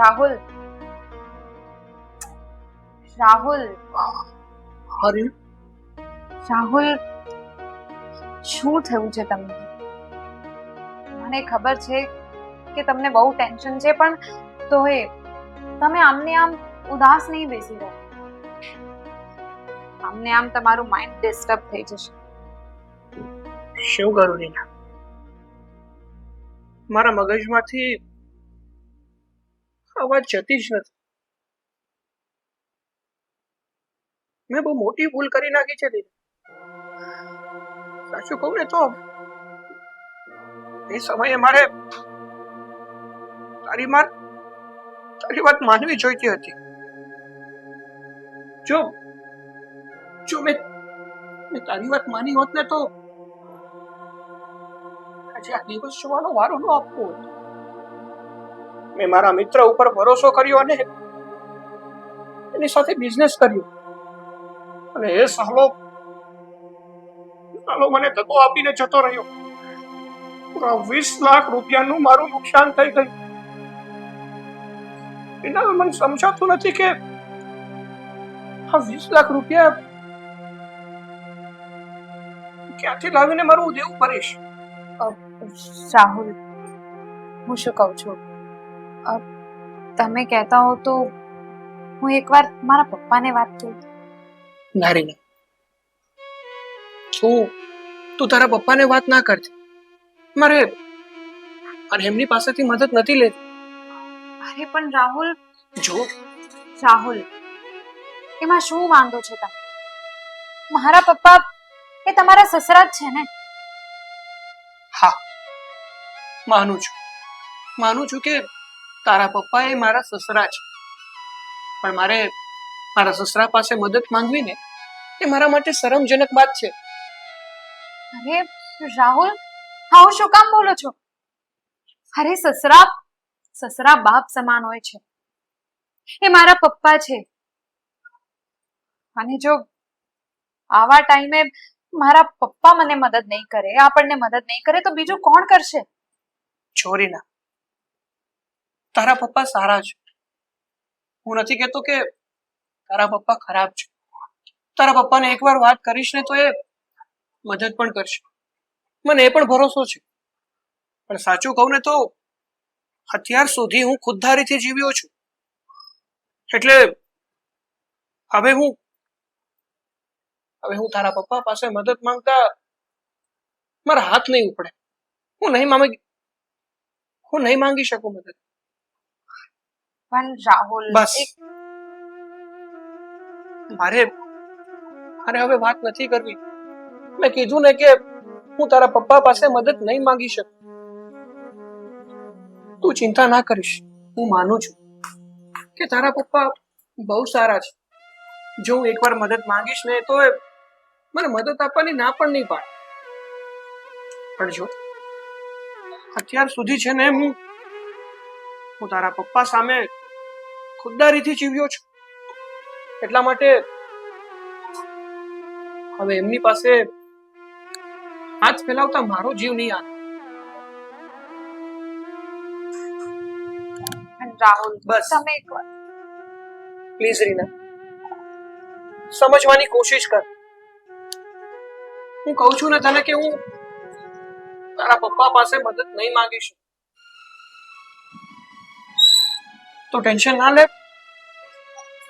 રાહુલ. રાહુલ. હરી રાહુલ શું થયું છે તમને? મને ખબર છે કે તમને બહુ ટેન્શન છે પણ તોય તમે આમને આમ ઉદાસ નહીં બેસી રહો. આમને આમ તમારું માઇન્ડ ડિસ્ટર્બ થઈ જશે. શું કરું રીના? મારા મગજમાંથી અવાજ જતી જ નથી. મેં બહુ મોટી ભૂલ કરી નાખી છે દીદી. સાચું કહું ને તો એ સમયે મારે તારી માર તારી વાત માનવી જોઈતી હતી. જો જો મેં મેં તારી વાત માની હોત ને તો આજે આ દિવસ જોવાનો વારો ન આપવો હતો. મેં મારા મિત્ર ઉપર ભરોસો કર્યો અને એની સાથે બિઝનેસ કર્યો. અને એ સહલો સાલો મને ધક્કો આપીને જતો રહ્યો. વીસ લાખ રૂપિયાનું મારું નુકસાન થઈ ગયું. એના મને સમજાતું નથી કે આ વીસ લાખ રૂપિયા ક્યાંથી લાવીને મારું દેવું ભરીશ સાહુલ, હું શું કહું છું? તમે કહેતા હો તો હું એકવાર મારા પપ્પાને વાત કરું. નારીના તું તું તારા પપ્પાને વાત ના કરતી મારે અને એમની પાસેથી મદદ નથી લેતી અરે પણ રાહુલ જો. રાહુલ એમાં શું વાંધો છે તમે? મારા પપ્પા એ તમારા સસરા જ છે ને? હા. માનું છું. માનું છું કે તારા પપ્પા એ મારા સસરા છે. પણ મારે મારા સસરા પાસે મદદ માંગવી ને એ મારા માટે શરમજનક વાત છે. અરે રાહુલ આવું શું કામ બોલો છો? અરે સસરા સસરા બાપ સમાન હોય છે. એ મારા પપ્પા છે. અને જો આવા ટાઈમે મારા પપ્પા મને મદદ નહીં કરે આપણને મદદ નહીં કરે તો બીજું કોણ કરશે? ચોરીના તારા પપ્પા સારા છે. હું નથી કહેતો કે તારા પપ્પા ખરાબ છે. તારા પપ્પાને એકવાર વાત કરીશ ને તો એ મદદ પણ કરશે. મને એ પણ ભરોસો છે. પણ સાચું કહું ને તો અત્યાર સુધી હું ખુદધારીથી જીવ્યો છું. એટલે હવે હું હવે હું તારા પપ્પા પાસે મદદ માંગતા મારા હાથ નહીં ઉપડે. હું નહીં માંગી હું નહીં માંગી શકું મદદ. પણ રાહુલ બસ. મારે મારે હવે વાત નથી કરવી. મેં કીધું ને કે હું તારા પપ્પા પાસે મદદ નહીં માંગી શકું. તું ચિંતા ના કરીશ. હું માનું છું કે તારા પપ્પા બહુ સારા છે. જો હું એકવાર મદદ માંગીશ ને તો એ મને મદદ આપવાની ના પણ નહીં પાડે. પણ જો અત્યાર સુધી છે ને હું હું તારા પપ્પા સામે ખુદદારીથી જીવ્યો છું. એટલા માટે હવે એમની પાસે હાથ ફેલાવતા મારો જીવ નહીં આવે. રાહુલ બસ. તમે એક વાર પ્લીઝ રીના. સમજવાની કોશિશ કર. હું કહું છું ને તને કે હું તારા પપ્પા પાસે મદદ નહીં માંગીશ. તો ટેન્શન ના લે.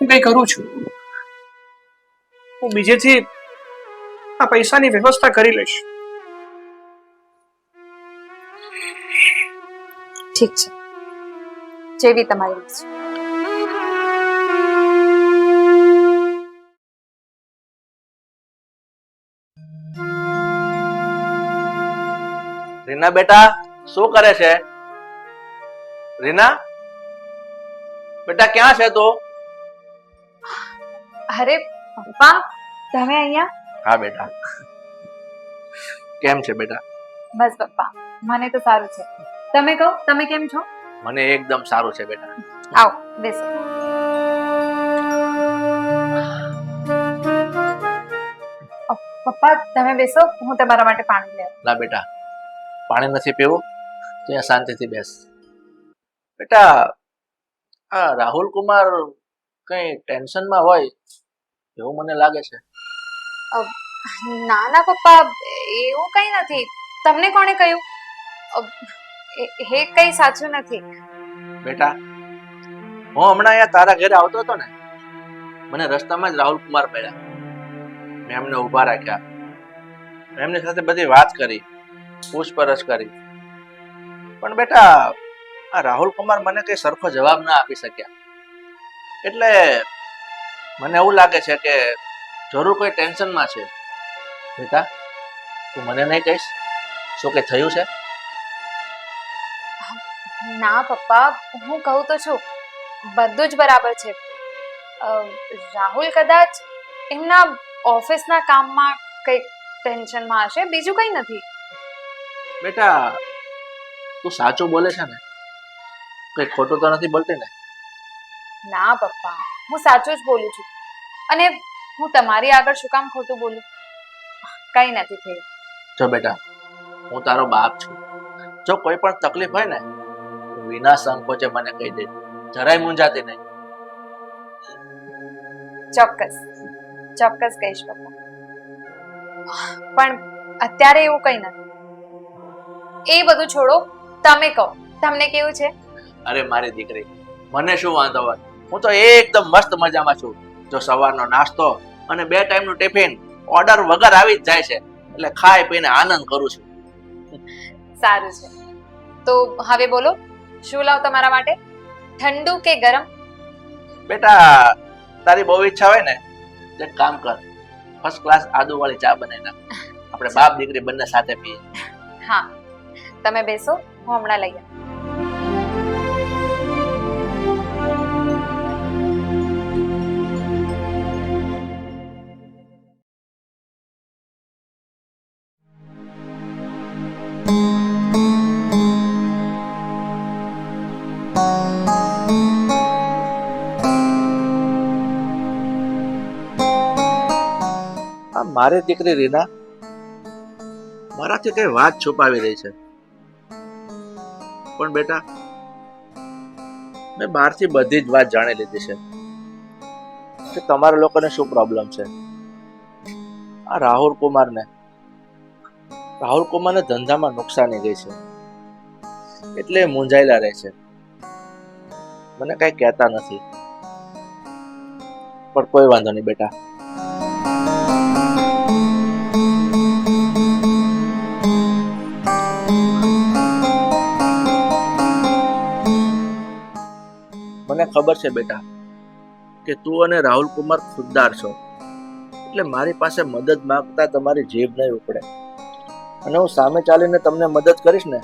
હું કઈ કરું છું. હું બીજેથી આ પૈસાની વ્યવસ્થા કરી લઈશ. ઠીક છે. જેવી તમારી ઈચ્છા. રીના બેટા શું કરે છે? રીના? બેટા ક્યાં છે તો? અરે પપ્પા તમે અહીંયા? હા બેટા. કેમ છે બેટા? બસ પપ્પા મને તો સારું છે. તમે કહો તમે કેમ છો? મને એકદમ સારું છે બેટા. આવો બેસો. પપ્પા તમે બેસો હું તમારા માટે પાણી લે ના બેટા પાણી નથી પીવું. ત્યાં શાંતિથી બેસ. બેટા આ રાહુલ કુમાર કઈ ટેન્શનમાં હોય એવું મને લાગે છે. ના ના પપ્પા એવું કંઈ નથી. તમને કોણે કહ્યું? હે કંઈ સાચું નથી. બેટા હું હમણાં અહીંયા તારા ઘરે આવતો હતો ને મને રસ્તામાં જ રાહુલ કુમાર મળ્યા મેં એમને ઊભા રાખ્યા. એમની સાથે બધી વાત કરી પૂછપરછ કરી. પણ બેટા આ રાહુલ કુમાર મને કઈ સરખો જવાબ ના આપી શક્યા. એટલે મને એવું લાગે છે કે જરૂર કોઈ ટેન્શનમાં છે. બેટા તું મને નહીં કહીશ? શું કે થયું છે? ના પપ્પા હું કહું તો છું. બધું જ બરાબર છે. રાહુલ કદાચ એમના ઓફિસના કામમાં કંઈક ટેન્શનમાં હશે બીજું કંઈ નથી. બેટા તું સાચું બોલે છે ને? કઈ ખોટું તો નથી બોલતી ને? ના પપ્પા. હું સાચું જ બોલું છું. અને હું તમારી આગળ શું કામ ખોટું બોલું? કંઈ નથી થયું. જો બેટા હું તારો બાપ છું. જો કોઈ પણ તકલીફ હોય ને વિના સંકોચે મને કહી દે. જરાય મૂંઝાતી નહીં. ચોક્કસ. ચોક્કસ કહીશ પપ્પા. પણ અત્યારે એવું કંઈ નથી. એ બધું છોડો તમે કહો. તમને કેવું છે? અરે મારી દીકરી મને શું વાંધો હોય? હું તો એકદમ મસ્ત મજામાં છું. જો સવારનો નાસ્તો અને બે ટાઈમનું ટિફિન ઓર્ડર વગર આવી જ જાય છે. એટલે ખાઈ પીને આનંદ કરું છું. સારું છે. તો હવે બોલો શું લાવ તમારા માટે? ઠંડુ કે ગરમ? બેટા તારી બહુ ઈચ્છા હોય ને તો એક કામ કર. ફર્સ્ટ ક્લાસ આદુ વાળી ચા બનાવી નાખ. આપણે બાપ દીકરી બંને સાથે પીએ. હા. તમે બેસો હું હમણાં લઈ આવું. મારી દીકરી રીના મારાથી કઈ વાત છુપાવી રહી છે? પણ બેટા, મેં બહારથી બધી જ વાત જાણી લીધી છે કે તમારા લોકોને શું પ્રોબ્લેમ છે? આ રાહુલ કુમારને. રાહુલ કુમારને ધંધામાં નુકસાની ગઈ છે. એટલે મૂંઝાયેલા રહે છે. મને કઈ કહેતા નથી. પણ કોઈ વાંધો નહીં બેટા. મને ખબર છે બેટા, કે તું અને રાહુલ કુમાર ખુદદાર છો. એટલે મારી પાસે મદદ માંગતા તમારી જીભ નહીં ઉપડે. અને હું સામે ચાલીને તમને મદદ કરીશ ને,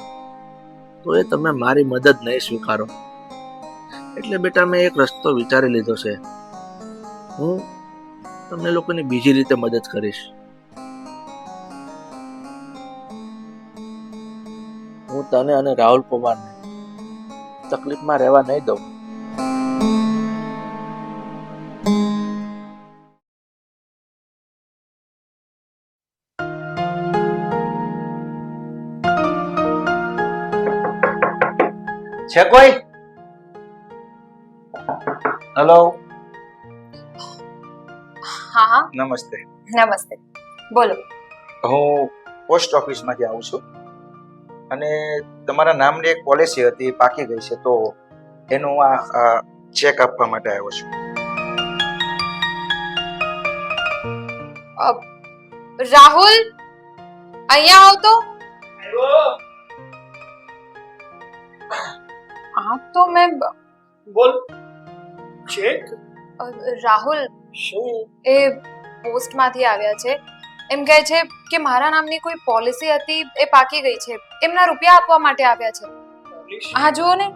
તો એ તમે મારી મદદ નહીં સ્વીકારો. એટલે બેટા મેં એક રસ્તો વિચારી લીધો છે. હું તમને લોકોની બીજી રીતે મદદ કરીશ. હું તને અને રાહુલ કુમારને તકલીફમાં રહેવા નહીં દઉં. છે કોઈ? હેલો હા હા. નમસ્તે. નમસ્તે. બોલો. હું પોસ્ટ ઓફિસમાંથી આવું છું અને તમારા નામની એક પોલિસી હતી પાકી ગઈ છે તો એનું આ ચેક આપવા માટે આવ્યો છું. રાહુલ અહીંયા આવતો આ તો મેં બોલ ચેક રાહુલ શું એ પોસ્ટમાંથી આવ્યા છે એમ કહે છે કે મારા નામની કોઈ પોલિસી હતી એ પાકી ગઈ છે એમના રૂપિયા આપવા માટે આવ્યા છે હા જુઓ ને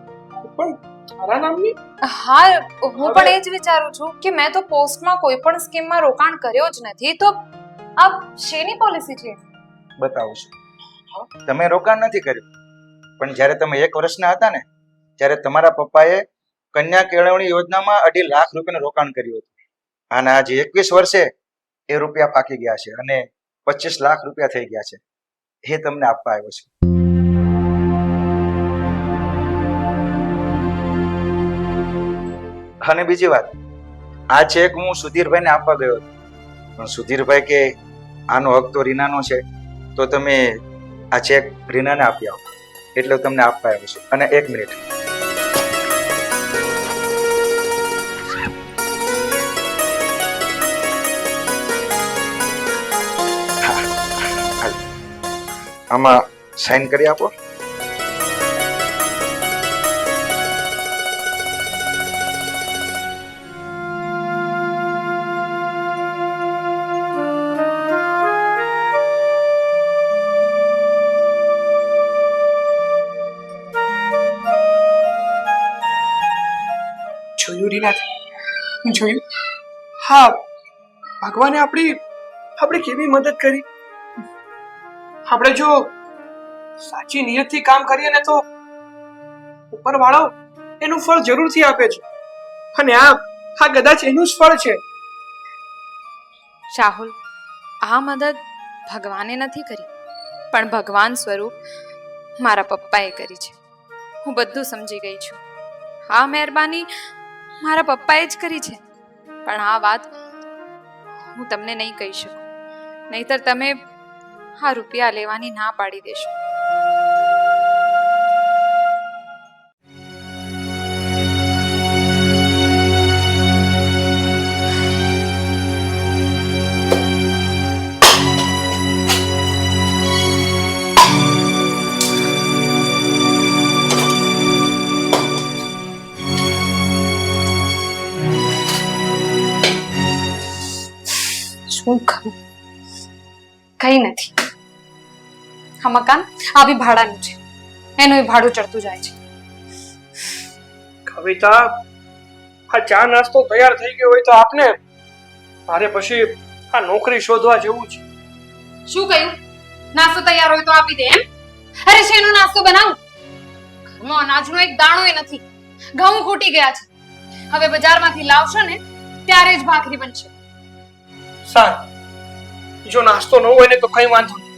પણ તારા નામની હા હું પણ એ જ વિચારું છું કે મેં તો પોસ્ટમાં કોઈ પણ સ્કીમમાં રોકાણ કર્યો જ નથી તો આ શેની પોલિસી છે બતાવું છું તમે રોકાણ નથી કર્યું પણ જ્યારે તમે એક વર્ષના હતા ને ત્યારે તમારા પપ્પાએ કન્યા કેળવણી યોજનામાં અઢી લાખ રૂપિયાનું રોકાણ કર્યું હતું. અને આજે એકવીસ વર્ષે એ રૂપિયા પાકી ગયા છે અને પચીસ લાખ રૂપિયા થઈ ગયા છે. એ તમને આપવા આવ્યો છે. અને બીજી વાત, આ ચેક હું સુધીરભાઈને આપવા ગયો પણ સુધીરભાઈ કે આનો હક તો રીનાનો છે, તો તમે આ ચેક રીનાને આપી આવો. એટલે તમને આપવા આવ્યો છું. અને એક મિનિટ આમાં સાઈન કરી આપો. જોયું રીના જોયું? હા ભગવાને આપણી આપણે કેવી મદદ કરી? આપણે જો સાચી નિયતથી કામ કરીએ ને તો ઉપરવાળો એનું ફળ જરૂરથી આપે છે. અને આ આ કદાચ એનું જ ફળ છે. રાહુલ આ મદદ ભગવાને નથી કરી, પણ ભગવાન સ્વરૂપ મારા પપ્પાએ કરી છે. હું બધું સમજી ગઈ છું. આ મહેરબાની મારા પપ્પાએ જ કરી છે. પણ આ વાત હું તમને નહીં કહી શકું. નહીતર તમે આ રૂપિયા લેવાની ના પાડી દેશો. શું કરું કઈ નથી. આ મકાન આ બી ભાડાનું છે. એનું ભાડું ચડતું જાય છે. કવિતા આ ચા નાસ્તો તૈયાર થઈ ગયો હોય તો આપને? મારે પછી આ નોકરી શોધવા જેવું છે. શું કહ્યું? નાસ્તો તૈયાર હોય તો આપી દે એમ? અરે શેનો નાસ્તો બનાવું? ઘરમાં અનાજનો એક એ નથી. ઘઉં ખૂટી ગયા છે. હવે બજારમાંથી લાવશો ને ત્યારે જ ભાખરી બનશે. સારું. જો નાસ્તો ન હોય ને તો કઈ વાંધો નહીં.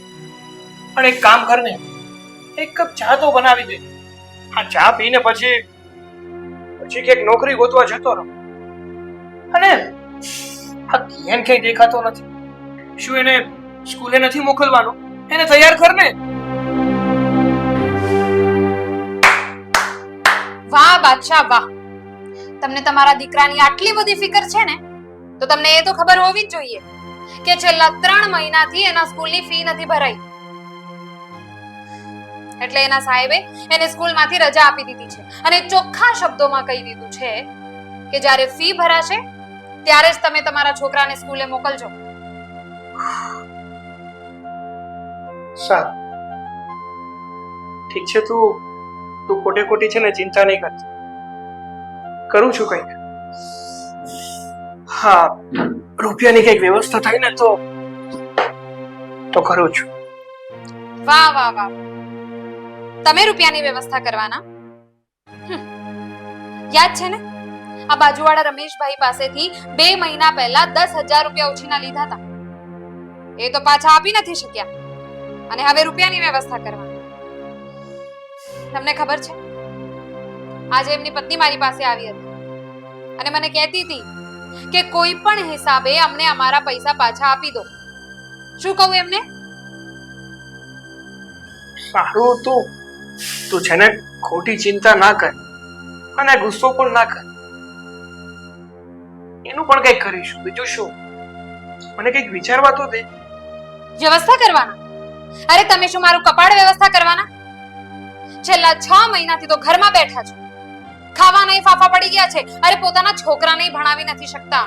પણ એક કામ કર ને એક કપ ચા તો બનાવી દે. આ ચા પીને પછી પછી ક્યાંક નોકરી ગોતવા જતો રહો. અને આ કિયન કઈ દેખાતો નથી. શું એને સ્કૂલે નથી મોકલવાનો? એને તૈયાર કર ને વાહ બાદશાહ, વાહ. તમને તમારા દીકરાની આટલી બધી ફિકર છે ને, તો તમને એ તો ખબર હોવી જ જોઈએ કે છેલ્લા ત્રણ મહિનાથી એના સ્કૂલની ફી નથી ભરાઈ. એટલે એના સાહેબે એને સ્કૂલમાંથી રજા આપી દીધી છે. અને ચોખ્ખા શબ્દોમાં કહી દીધું છે કે જ્યારે ફી ભરાશે ત્યારે જ તમે તમારા છોકરાને સ્કૂલે મોકલજો. સારું ઠીક છે તું તું ખોટે ખોટી છે ને ચિંતા નહીં કરતી. કરું છું કંઈક. હા રૂપિયાની કંઈક વ્યવસ્થા થાય ને તો તો કરું છું. વાહ વાહ વાહ. તમે રૂપિયાની વ્યવસ્થા કરવાના. યાદ છે ને? આ બાજુવાળા રમેશભાઈ પાસેથી બે મહિના પહેલા દસ હજાર રૂપિયા ઉછીના લીધા હતા. એ તો પાછા આપી નથી શક્યા. અને હવે રૂપિયાની વ્યવસ્થા કરવાની. તમને ખબર છે? આજે એમની પત્ની મારી પાસે આવી હતી. અને મને કહેતી હતી કે કોઈ પણ હિસાબે અમને અમારા પૈસા પાછા આપી દો. શું કહું એમને? સારું તું. તું છે ખોટી ચિંતા ના કર અને ગુસ્સો પણ ના કર. એનું પણ કંઈક કરીશું. બીજું શું? મને કંઈક વિચારવા તો દે. વ્યવસ્થા કરવાના. અરે તમે શું મારું કપાળ વ્યવસ્થા કરવાના? છેલ્લા છ મહિનાથી તો ઘરમાં બેઠા છો. ખાવા નહીં ફાફા પડી ગયા છે. અરે પોતાના છોકરાને ભણાવી નથી શકતા.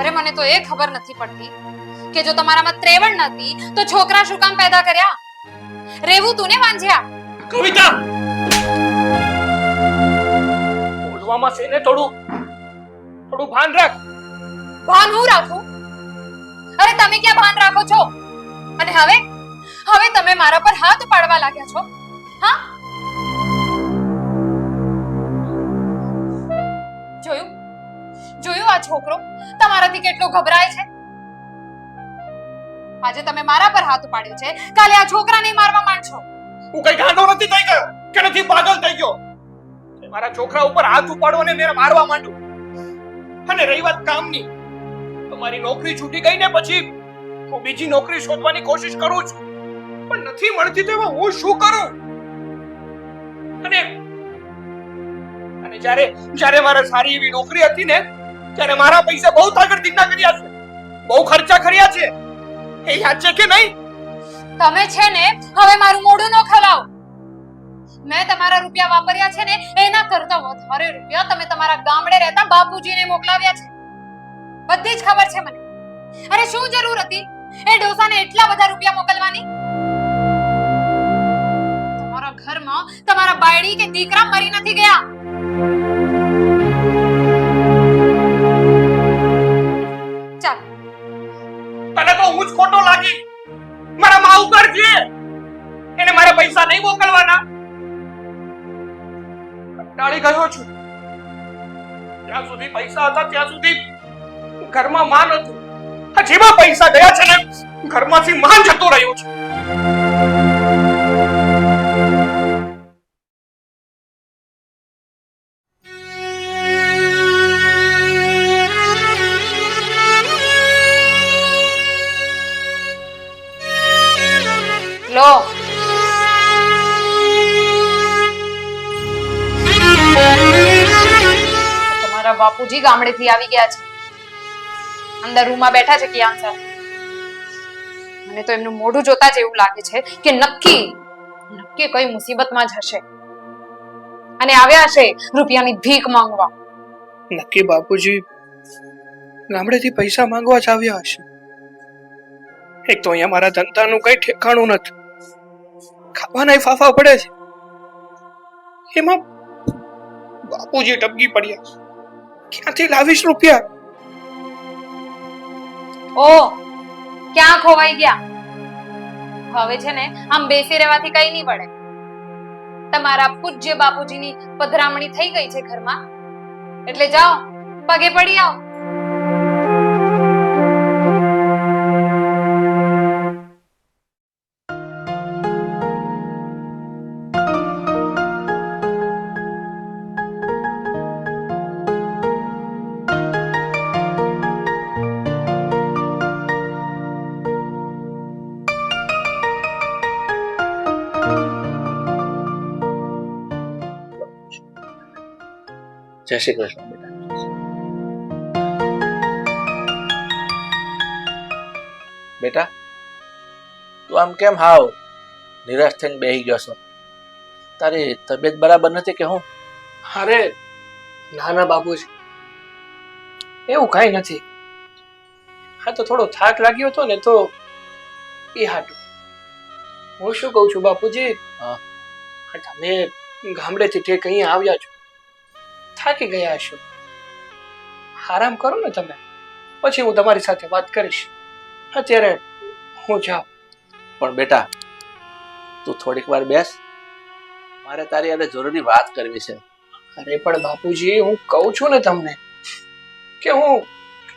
અરે મને તો એ ખબર નથી પડતી કે જો તમારામાં ત્રેવડ નથી તો છોકરા શું કામ પેદા કર્યા? રેવું તું ને વાંઝ્યા કવિતા! બોલવામાં છે ને થોડું? થોડું ભાન રાખ. ભાન હું રાખું? અરે તમે ક્યાં ભાન રાખો છો? અને હવે? હવે તમે મારા પર હાથ પાડવા લાગ્યા છો. હા? જોયું? જોયું આ છોકરો? તમારાથી કેટલો ગભરાય છે? આજે તમે મારા પર હાથ પાડ્યો છે. કાલે આ છોકરાને મારવા માંડશો. હું કઈ ગાંડો નથી થઈ ગયો કે નથી પાગલ થઈ ગયો? મારા છોકરા ઉપર હાથ ઉપાડો અને મેં મારવા માંડું? અને રહી વાત કામની. તમારી નોકરી છૂટી ગઈ ને પછી હું બીજી નોકરી શોધવાની કોશિશ કરું છું. પણ નથી મળતી તો એમાં હું શું કરું? અને અને જ્યારે જ્યારે મારે સારી એવી નોકરી હતી ને, ત્યારે મારા પૈસા બહુ તાગડ દિગના કર્યા છે બહુ ખર્ચા કર્યા છે. એ યાદ છે કે નહીં? તમે છે ને, હવે મારું મોઢું ન ખલાવ. મેં તમારા રૂપિયા વાપર્યા છે ને, એના કરતા વધારે રૂપિયા તમે તમારા ગામડે રહેતા બાપુજીને મોકલાવ્યા છે. બધી જ ખબર છે મને. અરે શું જરૂર હતી? એ ડોસાને એટલા બધા રૂપિયા મોકલવાની? તમારા ઘરમાં તમારા બાયડી કે દીકરા મરી નથી ગયા? પૈસા નહીં મોકલવાના? કંટાળી ગયો છું. જ્યાં સુધી પૈસા હતા ત્યાં સુધી ઘરમાં માન હતું. જેમાં પૈસા ગયા છે ને, ઘરમાંથી માન જતું રહ્યું છે. બાપુજી ગામડેથી આવી ગયા છે. અંદર રૂમમાં બેઠા છે કિયાન સર. મને તો એમનું મોઢું જોતા જ એવું લાગે છે કે નક્કી નક્કી કઈ મુસીબતમાં જ હશે. અને આવ્યા છે રૂપિયાની ભીખ માંગવા. નક્કી બાપુજી, ગામડેથી પૈસા માંગવા જ આવ્યા હશે. એક તો અહીંયા મારા ધંધાનું કઈ ઠેકાણું નથી. ખાવાના ફાફા પડે છે. એમાં બાપુજી ટપકી પડ્યા. ક્યાંથી લાવીશ રૂપિયા? ઓ, ક્યાં ખોવાઈ ગયા? હવે છે ને, આમ બેસી રહેવાથી કઈ નહીં પડે. તમારા પૂજ્ય બાપુજીની પધરામણી થઈ ગઈ છે ઘરમાં. એટલે જાઓ, પગે પડી આવો. જય શ્રી કૃષ્ણ બેટા. બેટા તું આમ કેમ હાવ નિરાશ થઈને બેહી ગયો છો? તારી તબિયત બરાબર નથી કે હું? અરે નાના બાબુજી એવું કઈ નથી. હા તો થોડો થાક લાગ્યો હતો ને તો એ હાટું. હું શું કહું છું બાપુજી? હા. હા, તમે ગામડેથી ઠેક અહીંયા આવ્યા છો. થાકી ગયા છો? આરામ કરો ને તમે. પછી હું તમારી સાથે વાત કરીશ. અત્યારે હું જાઉં. પણ બેટા તું થોડીક વાર બેસ. મારે તારી આજે જરૂરી વાત કરવી છે. અરે પણ બાપુજી હું કહું છું ને તમને કે હું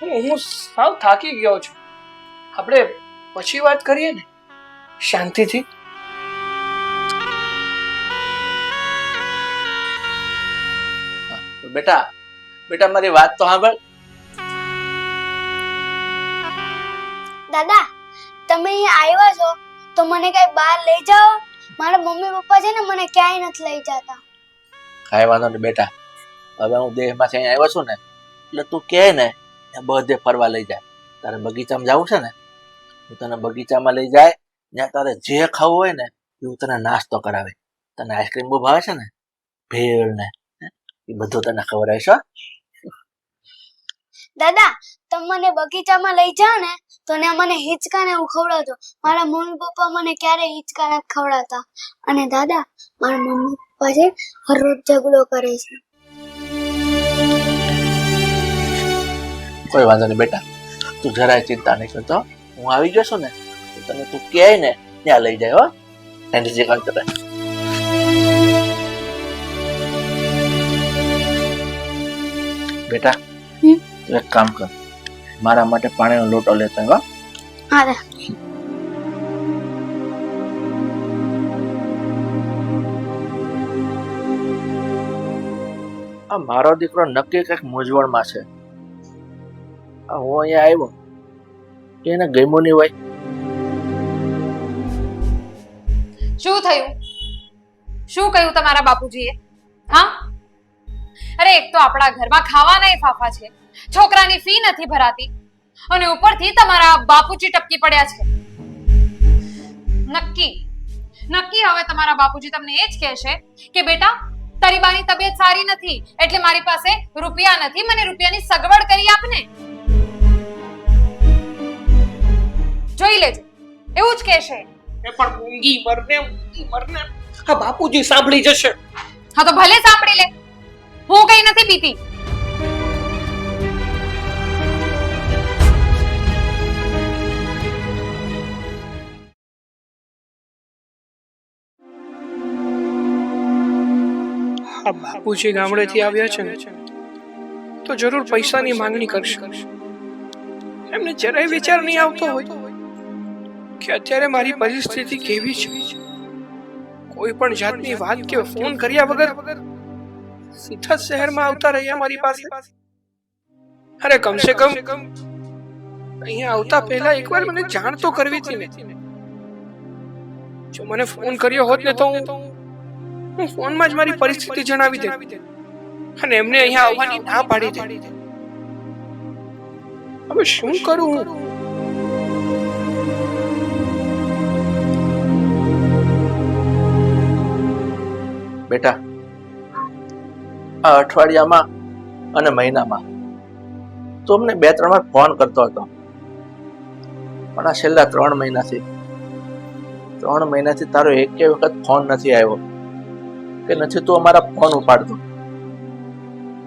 હું હું સાવ થાકી ગયો છું. આપણે પછી વાત કરીએ ને? શાંતિથી? બેટા બેટા મારી વાત તો સાંભળ. દાદા તમે અહીંયા આવ્યા છો તો મને કઈ બહાર લઈ જાઓ? મારા મમ્મી પપ્પા છે ને મને ક્યાંય નથી લઈ જતા. કાંઈ વાંધો નહીં બેટા. હવે હું દેહમાંથી અહીં આવ્યો છું ને એટલે તું કહે ને બધે ફરવા લઈ જાય. તારે બગીચામાં જવું છે ને હું તને બગીચામાં લઈ જાય ત્યાં તારે જે ખાવું હોય ને એ હું તને નાસ્તો કરાવે. તને આઈસ્ક્રીમ બહુ ભાવે છે ને ભેળ ને? એ બધું તને ખબર હશે દાદા તમે મને બગીચામાં લઈ જાઓ ને તો ને મને હિંચકા ને એવું ખવડાવજો. મારા મમ્મી પપ્પા મને ક્યારે હિંચકા નથી ખવડાવતા? અને દાદા મારા મમ્મી પપ્પા છે હરરોજ ઝઘડો કરે છે. કોઈ વાંધો નહીં બેટા તું જરાય ચિંતા નહીં કરતો હું. આવી છું ને તો તને તું કહે ને ત્યાં લઈ જાય હો. એની જે કાંઈ કરે બેટા તું એક કામ કર. મારા માટે પાણીનો લોટો લેતા આવ્યો હા. આ મારો દીકરો નક્કી કંઈક મૂંઝવણમાં છે. આ હું અહીંયા આવ્યો. એને ગમ્યું નહીં હોય. શું થયું? શું કહ્યું તમારા બાપુજીએ? હા? અરે એક તો આપણા ઘરમાં ખાવાના ફાફા છે. છોકરાની ફી નથી ભરાતી. અને ઉપરથી તમારા બાપુજી ટપકી પડ્યા છે. નક્કી. નક્કી હવે તમારા બાપુજી તમને એ જ કહેશે કે બેટા તારી બાની તબિયત સારી નથી એટલે મારી પાસે રૂપિયા નથી મને રૂપિયાની સગવડ કરી આપને. જોઈ લેજો. એવું જ કહેશે. એ પણ મૂંગી મરને મૂંગી મરને. હા બાપુજી સાંભળી જશે. હા તો ભલે સાંભળી લે. હું કઈ નથી પીતી. આ બાપુજી ગામડેથી આવ્યા છે ને, તો જરૂર પૈસાની માંગણી કરશે. એમને જરાય વિચાર નહીં આવતો હોય કે અત્યારે મારી પરિસ્થિતિ કેવી છે. કોઈ પણ જાતની વાત કે ફોન કર્યા વગર સીધા શહેરમાં આવતા રહ્યા મારી પાસે? અરે, કમસે કમ અહીંયા આવતા પહેલા એકવાર મને જાણ તો કરવી હતી ને. જો મને ફોન કર્યો હોત ને તો હું હું ફોનમાં જ મારી પરિસ્થિતિ જણાવી દે અને એમને અહીંયા આવવાની ના પાડી દે. હવે શું કરું હું? બેટા આ અઠવાડિયામાં અને મહિનામાં. તો અમને બે, ત્રણ વાર ફોન કરતો હતો. પણ આ છેલ્લા ત્રણ મહિનાથી ત્રણ મહિનાથી તારો એકે વખત ફોન નથી આવ્યો, કે નથી તું અમારા ફોન ઉપાડતો.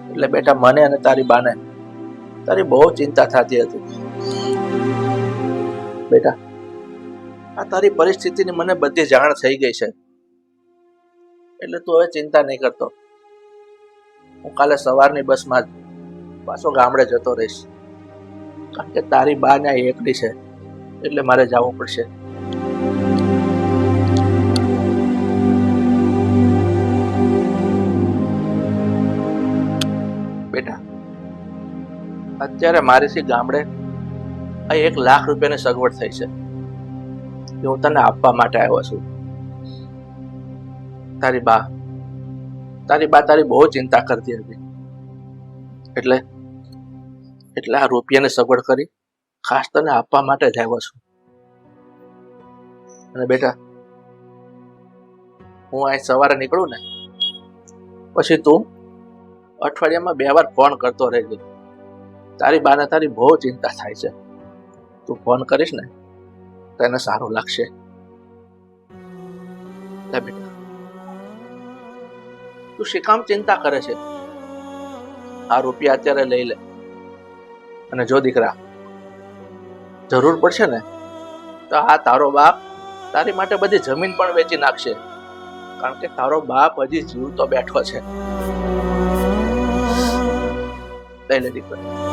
એટલે બેટા, મને અને તારી બાને તારી બહુ ચિંતા થતી હતી. બેટા, આ તારી પરિસ્થિતિની મને બધી જાણ થઈ ગઈ છે. એટલે તું હવે ચિંતા નહીં કરતો. હું કાલે સવારની બસમાં જ પાછો ગામડે જતો રહીશ. કારણ કે તારી બા ને એકલી છે, એટલે મારે જવું પડશે. બેટા, અત્યારે મારીથી ગામડે આ એક લાખ રૂપિયાની સગવડ થઈ છે. એ હું તને આપવા માટે આવ્યો છું. તારી બા તારી બા તારી બહુ ચિંતા કરતી હતી. એટલે એટલે આ રૂપિયાને સગવડ કરી ખાસ તને આપવા માટે જ આવ્યો છું. અને બેટા, હું અહીં સવારે નીકળું ને, પછી તું અઠવાડિયામાં બે વાર ફોન કરતો રહેજે. તારી બાને તારી બહુ ચિંતા થાય છે. તું ફોન કરીશ ને, તો એને સારું લાગશે. બેટા. તું શી કામ ચિંતા કરે છે? આ રૂપિયા અત્યારે લઈ લે. અને જો દીકરા, જરૂર પડશે ને, તો આ તારો બાપ તારી માટે બધી જમીન પણ વેચી નાખશે. કારણ કે તારો બાપ હજી જીવતો બેઠો છે. લઈ લે દીકરા.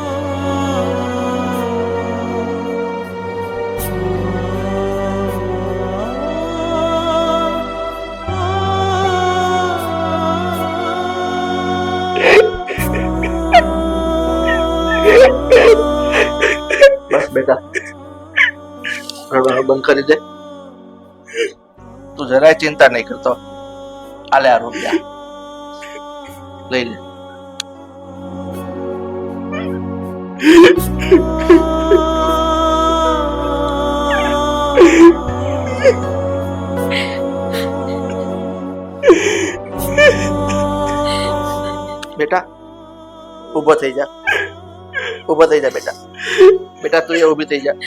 બેટા. રડવાનું બંધ કરી દે. તું જરાય ચિંતા નહીં કરતો. આલે આ રૂપિયા. લઈ લે. બેટા, ઊભો થઈ જા. ઊભો થઈ જા બેટા. બેટા તું એ ઊભી થઈ જા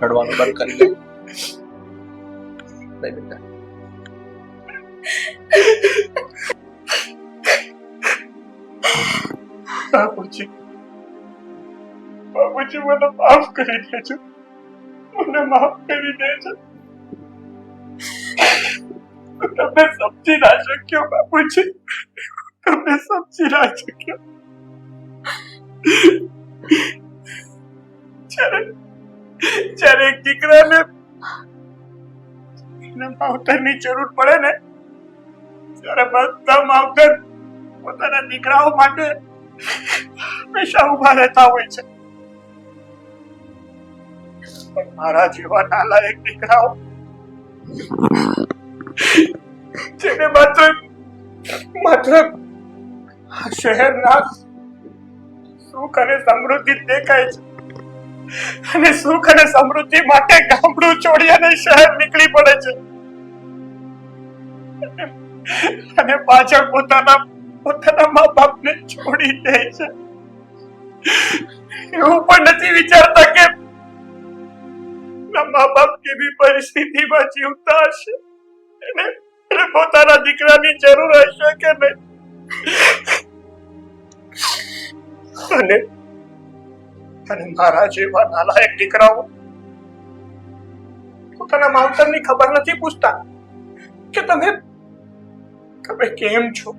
રડવાનું બંધ કરી દે લે બેટા બાપુજી બાપુજી મને માફ કરી દેજો મને માફ કરી દેજો તમે સમજી ના શક્યો બાપુજી તમે સમજી ના શક્યો જ્યારે એક દીકરાને એના માવતરની જરૂર પડે ને, ત્યારે બધા માવતર પોતાના દીકરાઓ માટે હંમેશા ઊભા રહેતા હોય છે. મારા જેવા નાલાયક દીકરાઓ, જેને માત્ર માત્ર શહેરના સુખ અને સમૃદ્ધિ દેખાય છે. અને સુખ અને સમૃદ્ધિ માટે ગામડું છોડી અને શહેર નીકળી પડે છે. અને પાછળ પોતાના પોતાના મા બાપને છોડી દે છે. એવું પણ નથી વિચારતા કે મા બાપ કેવી પરિસ્થિતિમાં જીવતા હશે. એને પોતાના દીકરાની જરૂર હશે કે નહીં? અને અને મારા જેવા નાલાયક દીકરાઓ પોતાના માવતરની ખબર નથી પૂછતા કે તમે તમે કેમ છો?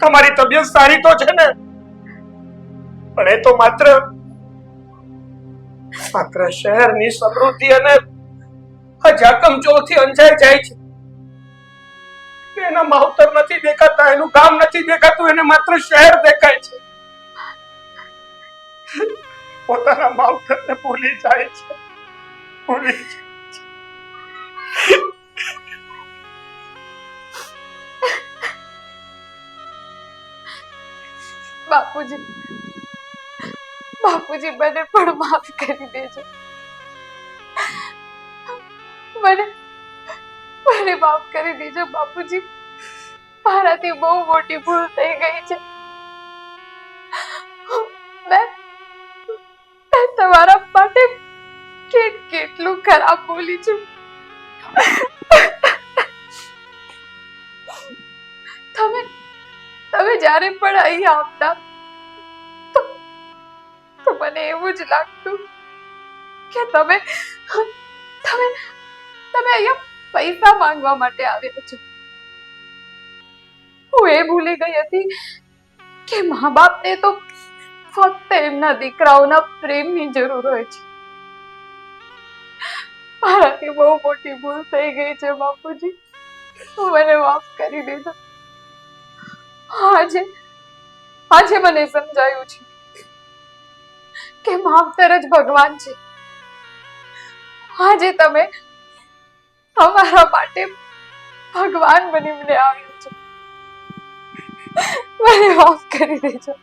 તમારી તબિયત સારી તો છે ને? પણ એ તો માત્ર માત્ર શહેરની સમૃદ્ધિ અને જાકમ ચોથી અંજાઈ જાય છે. એના માવતર નથી દેખાતા, એનું ગામ નથી દેખાતું, એને માત્ર શહેર દેખાય છે. પોતાના માવતરને ભૂલી જાય છે. ભૂલી બાપુજી બાપુજી મને પણ માફ કરી દેજો. મને મને માફ કરી દેજો બાપુજી. મારાથી બહુ મોટી ભૂલ થઈ ગઈ છે. ખરાબ બોલી છું તમે તમે જ્યારે પણ અહીં આવતા, તો મને એવું જ લાગતું કે તમે તમે તમે અહીંયા પૈસા માંગવા માટે આવ્યા છો. હું એ ભૂલી ગઈ હતી કે મા બાપને તો ફક્ત એમના દીકરાઓના પ્રેમની જરૂર હોય છે. મારાથી બહુ મોટી ભૂલ થઈ ગઈ છે, બાપુજી. મને માફ કરી દેજો. આજે આજે મને સમજાયું છે કે માવતર જ ભગવાન છે. આજે તમે અમારા માટે ભગવાન બની મને આવ્યો છો. મને માફ કરી દેજો.